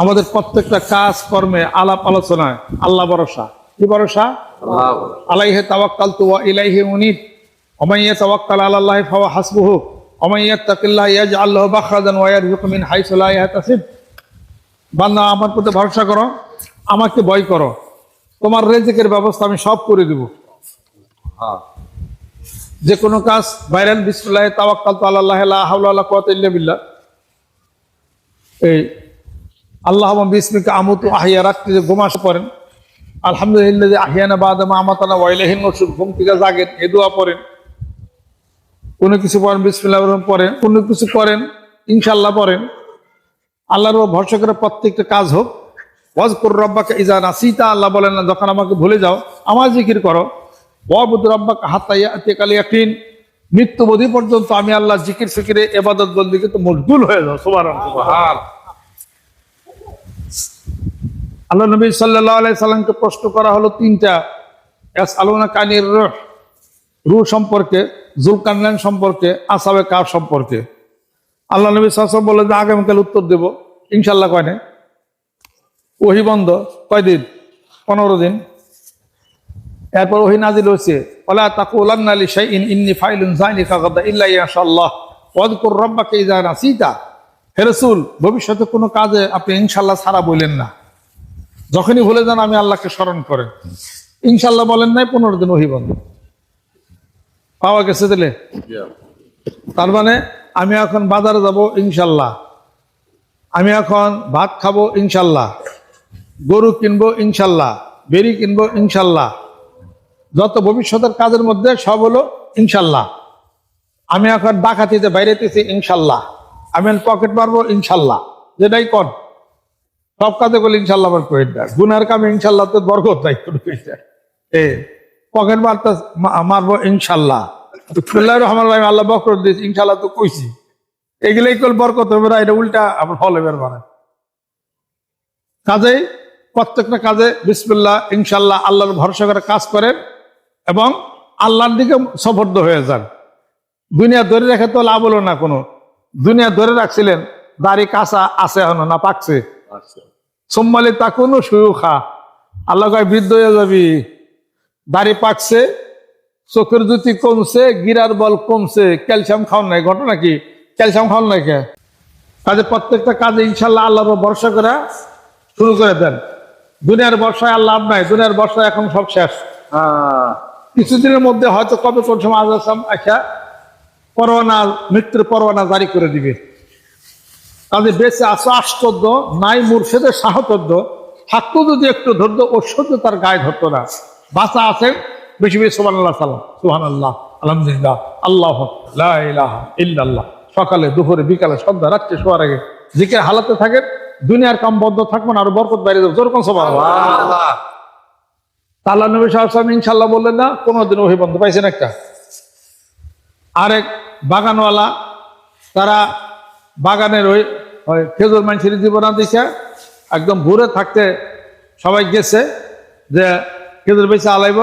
আমাদের প্রত্যেকটা কাজ, কর্মে, আলাপ আলোচনায় আল্লাহ ভরসা। কি ভরসা? আলাইহে তাওয়াক্কাল তুয়া ইলাইহি উনিব। ওমাইয়া তাওয়াক্কাল আলাল্লাহ ফাওয়া হাসবুহু। ওমাইয়া তাকিল্লাহ ইয়াজআল লাহু মাখরাজান ওয়া ইয়ারযুকহু মিন হাইসু লা ইয়াহতাসিব। বান্দা, আমার প্রতি ভরসা করো, আমাকে ভয় করো। তোমার রেজিকের ব্যবস্থা আমি সব করে দেব। যে কোনো কাজ ভাইরাল বিসমুল্লাহ তাওয়াক্কাল তু আলাল্লাহ লা হাওলা ওয়ালা কুওয়াতা ইল্লা বিল্লাহ। এই আল্লাহ বিসমিকা আমতু আহিয়া রাত্রি যে ঘুমাস পড়েন আলহামদুলিল্লাহ যে আহিয়ানা বাদামা আমাতানা ওয়াইলাহিন নসুর ঘুম থেকে জাগেন, এ দোয়া পড়েন। কোনো কিছু পড়েন বিসমিল্লাহ পড়েন, কোনো কিছু করেন ইনশাল্লাহ পড়েন। আল্লাহর ভরসা করে প্রত্যেকটা কাজ হোক। ওয়াজকুর রব্বাকে ইজা নাসিতা, আল্লাহ বলেন না, যখন আমাকে ভুলে যাও, আমার জিকির করো। ওয়াবুদ রব্বাকে হাতাইয়া তেকালি ইয়াকিন। মৃত্যুবধি পর্যন্ত আমি আল্লাহ জিকির ফিকিরে এবাদত বন্দিকে তো মশগুল হয়ে যাও সুবাহ আল্লাহ নবী সাল্লাহ সাল্লামকে প্রশ্ন করা হলো তিনটা। এস আলোনা কানির রুহ রুহ সম্পর্কে জুলকান্নান সম্পর্কে, আসাবে কার সম্পর্কে। আল্লাহ নবী সাল্লাম বললেন যে আগামীকাল উত্তর দেব। ইনশাল্লাহ কয়নে ওহি বন্ধ কয়দিন পনেরো দিন। এরপর ওহি নাজিল হয়েছে, ওলা তাকুলান আলী শাইইন, ইন্নি ফাইলুন যালিকা গাদা ইল্লা রাব্বাকা ইযা নাসিতা। হে রাসূল, ভবিষ্যতে কোনো কাজে আপনি ইনশাল্লাহ ছাড়া বললেন না। যখনই ভুলে যান, আমি আল্লাহকে স্মরণ করেন। ইনশাল্লাহ বলেন নাই, পনেরো দিন ওহি বন্ধ। পাওয়া গেছে দিলে তার মানে আমি এখন বাজারে যাব ইনশাল্লাহ আমি এখন ভাত খাব ইনশাল্লাহ গরু কিনবো ইনশাল্লাহ বেরি কিনবো ইনশাল্লাহ যত ভবিষ্যতের কাজের মধ্যে, সব হলো ইনশাল্লাহ আমি এখন ডাকাতিতে বাইরেতেছি ইনশাল্লাহ আমি পকেট মারবো ইনশাল্লাহ যেটাই কর। সব কাজে বলে ইনশাল্লাহ আমার পকেট দেয়। গুনার কামে ইনশাল্লাহ তো বরকত নাই। এ পকেট মারতে মা- মারবো? ইনশাল্লাহ। বিসমিল্লাহ রহমান রাহিম আল্লাহ বকর দিস ইনশাল্লাহ তো কইছি। এগুলাই কল বরকত হবে না, এটা উল্টা আমার ফল হবে মানে। কাজেই প্রত্যেকটা কাজে বিসমিল্লাহ, ইনশাল্লাহ আল্লাহর ভরসা করে কাজ করেন এবং আল্লাহর দিকে সফর্দ হয়ে যান। দুনিয়া ধরে রেখে তো লাভ হলো না কোনো। দুনিয়া ধরে রাখছিলেন, দাড়ি কাঁচা আছে এখনও না পাকছে। সোম্মালি তা কোনো সুখা আল্লাহ কয় বৃদ্ধ হয়ে যাবি। দাড়ি পাকছে চোখের জ্যোতি কমছে গিরার বল কমছে। ক্যালসিয়াম খাওয়ান নাই ঘটনা কি? ক্যালসিয়াম খাওয়ান নাই কে? কাজে প্রত্যেকটা কাজে ইনশাল্লাহ আল্লাহ ভরসা করে শুরু করে দেন। দুনিয়ার বর্ষায় আর লাভ নাই দুনিয়ার বর্ষায় এখন সব শেষ। কিছুদিনের মধ্যে হয়তো কবে কোন সময় আজ আসাম আচ্ছা পরোয়ানা মৃত্যুর পরোয়ানা জারি করে দিবে। কাজে বেঁচে আসো আশ্চর্য নাই মুর্শেদের সাহতর্য থাকতো যদি একটু ধরতো ঐশ্বর্য তার গায়ে ধরতো না। বাঁচা আছে বেশি বেশি সোহান আল্লাহ সালাম সুহান আল্লাহ আলহামদুলিল্লাহ আল্লাহ ইল্লাল্লাহ। সকালে দুপুরে বিকালে সন্ধ্যা রাত্রে শোয়ার আগে জিকের হালাতে থাকেন দুনিয়ার কাম বন্ধ থাকবেন আর বরকত বাইরে যাবে। যেরকম সবাই আল্লাহ নবী সাহেব ইনশাল্লাহ বললেন না কোনোদিন ওহি বন্ধ। পাইছেন একটা। আরেক বাগানওয়ালা তারা বাগানের ওই ওই খেজুর মানুষের জীবনা দিছে একদম ভোরে থাকতে সবাই গেছে যে খেজুর বেশি আলাইব।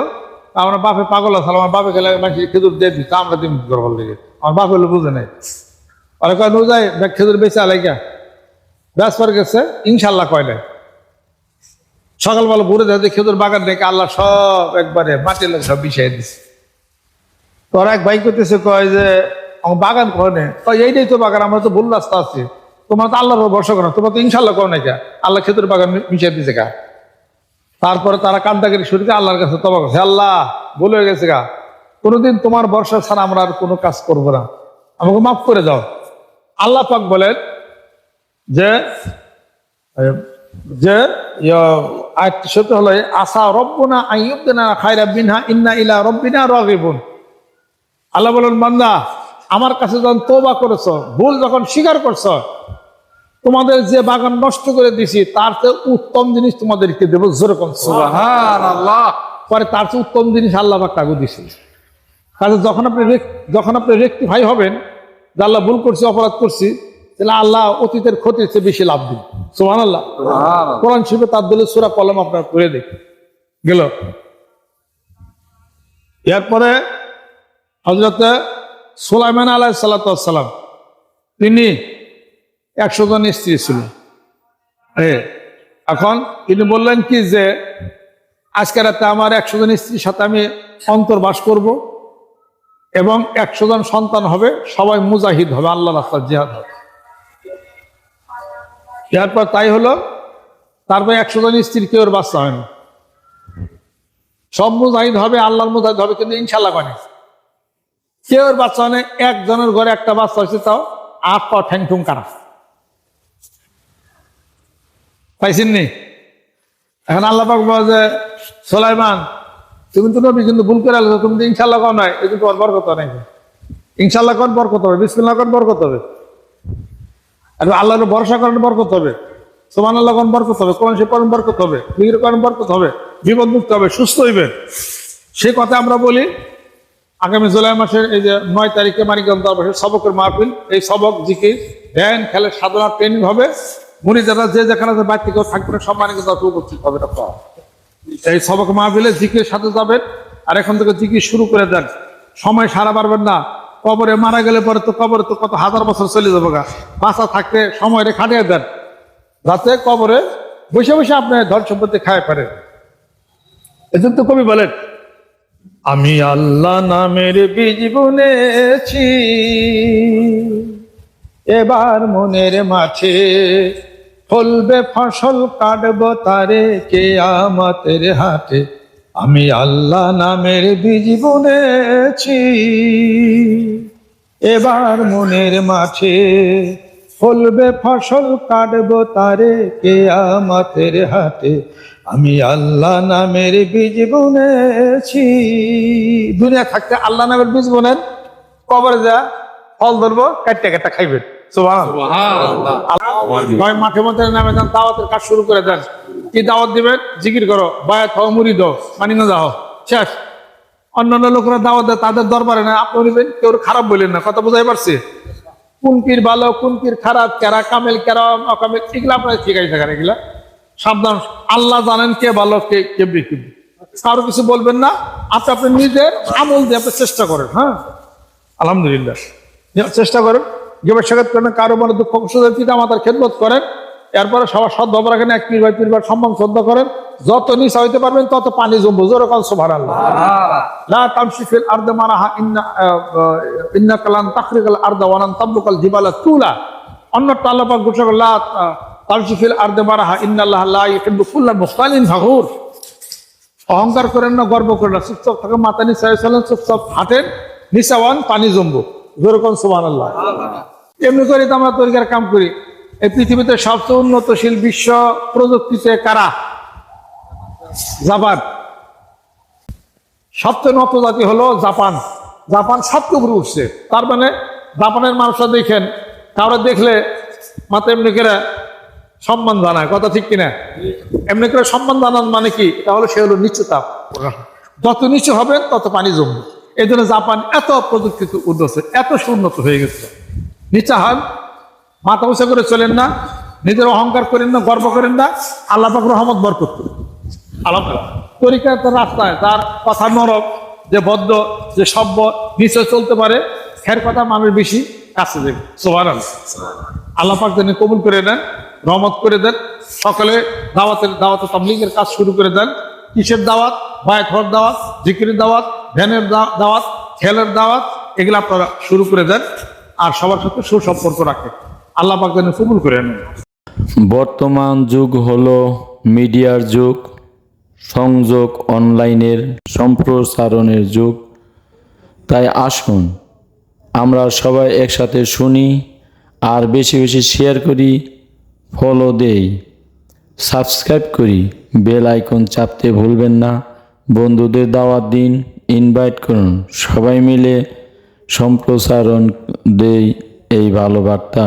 আমরা বাপে পাগল আছে, আমার বাপে গেলে মানুষ খেজুর দিয়ে দিচ্ছে আমরা দিন করবার লেগে। আমার বাপে হলো বুঝে নাই। আর কয় নো যায় খেজুর বেশি আলাইকা ব্যাস পর গেছে, ইনশাল্লাহ কয় নাই। সকালবেলা ভোরে দেখে খেজুর বাগান দেখে আল্লাহ সব একবারে মাটির লোক সব বিষয় দিছে। তোর এক ভাই করতেছে কয় যে, আমার বাগান কয়, এইটাই তো বাগান, আমরা তো ভুল রাস্তা আছে। তোমার তো আল্লাহর ভরসা করো তোমার তো ইনশাল্লাহ করো না আল্লাহ খেতুর বাগান মিশিয়ে দিছে গা তারপরে তারা কান্দাকারি শুরু করে আল্লাহর কাছে তবা করছে। আল্লাহ, ভুল হয়ে গেছে গা কোনোদিন তোমার ভরসা ছাড়া আমরা আর কোনো কাজ করব না। আমাকে মাফ করে দাও। আল্লাহ পাক বলেন যে যে সত্য হলো, আসা রব্বনা আইয়ুবদিনা খায়রা বিনহা ইন্না ইলা রব্বিনা রাগিবুন। আল্লাহ বলেন, বান্দা, আমার কাছে যখন তোবা করেছ, ভুল যখন স্বীকার করছ তোমাদের যে বাগান নষ্ট করে দিছি তার চেয়ে উত্তম জিনিস তোমাদেরকে দেবো যেরকম পরে তার চেয়ে উত্তম জিনিস আল্লাহ তাকে দিছে। কাজে যখন আপনি যখন আপনি রেক্টিফাই হবেন যে আল্লাহ ভুল করছি অপরাধ করছি তাহলে আল্লাহ অতীতের ক্ষতির চেয়ে বেশি লাভ দিন সোমান আল্লাহ। কোরআন শিবে তার দলে সুরা কলম আপনার করে দেখ গেল। এরপরে হজরত সুলাইমান আলাহ সাল্লা সাল্লাম তিনি একশো জন স্ত্রী ছিল। এখন তিনি বললেন কি যে, আজকে রাতে আমার একশো জন স্ত্রীর সাথে আমি অন্তর্বাস করব এবং একশো জন সন্তান হবে, সবাই মুজাহিদ হবে আল্লাহ রাস্তার জিহাদ হবে। এরপর তাই হলো, তারপরে একশো জন স্ত্রীর কেউ বাচ্চা হয় না। সব মুজাহিদ হবে, আল্লাহর মুজাহিদ হবে, কিন্তু ইনশাল্লাহ মানে কেউ বাচ্চা হয় না, একজনের ঘরে একটা বাচ্চা হয়েছে তাও আট পা ঠ্যাং ঠুং কাটা। পাইছেন নি? এখন আল্লাহ পাক বলে যে, সোলাইমান, তুমি তো নবী, কিন্তু ভুল করে আলো তুমি তো ইনশাল্লাহ কর নাই। এই কিন্তু বরকত নাই ইনশাল্লাহ কর বরকত হবে? বিসমিল্লাহ কর বরকত হবে? আর আল্লাহর ভরসা করেন বরকত হবে। সোমান আল্লাহ করেন বরকত হবে? কোরআন শিব করেন বরকত হবে? বিহির করেন বরকত হবে? বিপদ মুক্ত হবে, সুস্থ হইবে। সে কথা আমরা বলি, আগামী জুলাই মাসের এই যে নয় তারিখে মানিকগঞ্জ দরবারে সবকের মাহফিল। এই সবক জিকে ধ্যান খেলে সাধনা ট্রেনিং হবে। মুনি যারা যে যেখানে যে বাইর থেকেও থাকবেন সব মানিকগঞ্জ দরবারে উপস্থিত হবে না। এই সবক মাহফিলে জিকির সাথে যাবেন, আর এখন থেকে জিকির শুরু করে দেন। সময় সারা পারবেন না। কবরে মারা গেলে পরে তো কবরে তো কত হাজার বছর চলে যাব গা। বাঁচা থাকতে সময়টা খাটিয়ে দেন। যাতে কবরে বসে বসে আপনি ধন সম্পত্তি খায় পারেন এজন্য তো কবি বলেন, আমি আল্লাহ নামের বীজ বুনেছি। এবার মনের মাঠে ফলবে ফসল, কাটব তারে কে আমাতের হাটে আমি আল্লাহ নামের বীজ বুনেছি। এবার মনের মাঠে ফলবে ফসল, কাটব তারে কে আমাতের হাটে আমি আল্লাহ নামের বীজ বুনেছি। দুনিয়া থাকতে আল্লাহ নামের বীজ বোনেন? কবরে যা, ফল ধরবো, কাটতে কাটতে খাইবেন। ভাই মাঠে মধ্যে নামে যান দাওয়াতের কাজ শুরু করে দেন। কি দাওয়াত দিবেন? জিকির করো। বায়াত হও মুড়ি দাও মানি না যাও। শেষ। অন্যান্য লোকরা দাওয়াত দেয় তাদের দরবারে না। আপনি নিবেন কেউ খারাপ বললেন না। কথা বোঝাই পারছি? কোন পীর ভালো কোন পীর খারাপ কেরা কামেল কেরা অকামেল এগুলো আপনার ঠিক আছে থাকার এগুলা। সাবধান। আল্লাহ জানেন কে ভালো কে কে বিক্রি কারও কিছু বলবেন না। আপনি আপনি নিজের আমল দিয়ে আপনি চেষ্টা করেন হ্যাঁ? আলহামদুলিল্লাহ। চেষ্টা করেন। সাক্ষাৎ করেন কারও মানে দুঃখ কষ্টদের পিতা মাতার খেদমত করেন। এরপরে সবার সদ্ভাব রাখেন, এক পীর ভাই পীর সম্মান শ্রদ্ধা করেন। যত নিচা হইতে পারবেন, তত পানি জমবো। জোরে ইন্না তুলা। ফাখুর। অহংকার করেন না, গর্ব করেন না, চুপচাপ থাকে মাথা নিচে চলেন, চুপচাপ হাঁটেন নিচাওয়ান পানি জমবো। আল্লাহ এমনি করে তো আমরা তরিকার কাম করি। এই পৃথিবীতে সবচেয়ে উন্নতশীল বিশ্ব প্রযুক্তিতে কারা? জাপান। সবচেয়ে নত জাতি হলো জাপান। জাপান সবচেয়ে উপরে উঠছে। তার মানে জাপানের মানুষরা দেখেন, কাউরা দেখলে মাথা এমনি করে সম্মান জানায়। কথা ঠিক কিনা? এমনি করে সম্মান জানান মানে কি? তাহলে সে হলো নিচু তাপ। যত নিচু হবেন তত পানি জমবে। এই জন্য জাপান এত প্রযুক্তিতে উন্নত এত সুন্নত হয়ে গেছে। নিচা হন মাথা উঁচা করে চলেন না নিজের অহংকার করেন না গর্ব করেন না আল্লাহ পাক রহমত বরকত। করুন আলহামদুলিল্লাহ তরিকা তার রাস্তায় তার কথা নরম যে বদ্ধ যে সভ্য নিচে চলতে পারে খের কথা মানুষ বেশি কাছে দেবে। সোভার আল্লাহ পাক যেন কবুল করে নেন রহমত করে দেন সকালে দাওয়াতের দাওয়াত তাবলিগের কাজ শুরু করে দেন। কিসের দাওয়াত? বায়াত হওয়ার দাওয়াত জিকিরের দাওয়াত ধ্যানের দাওয়াত খেলের দাওয়াত, এগুলো আপনারা শুরু করে দেন আর সবার সাথে সুসম্পর্ক রাখেন। আল্লাহ পাক যেন কবুল করে নেন। বর্তমান যুগ হলো মিডিয়ার যুগ, সংযোগ অনলাইনের সম্প্রসারণের যুগ। তাই আসুন, আমরা সবাই একসাথে শুনি আর বেশি বেশি শেয়ার করি ফলো দেই। সাবস্ক্রাইব করি বেল আইকন চাপতে ভুলবেন না। বন্ধুদের দাওয়াত দিন। ইনভাইট করুন। সবাই মিলে সম্প্রসারণ দেই এই ভালো বার্তা।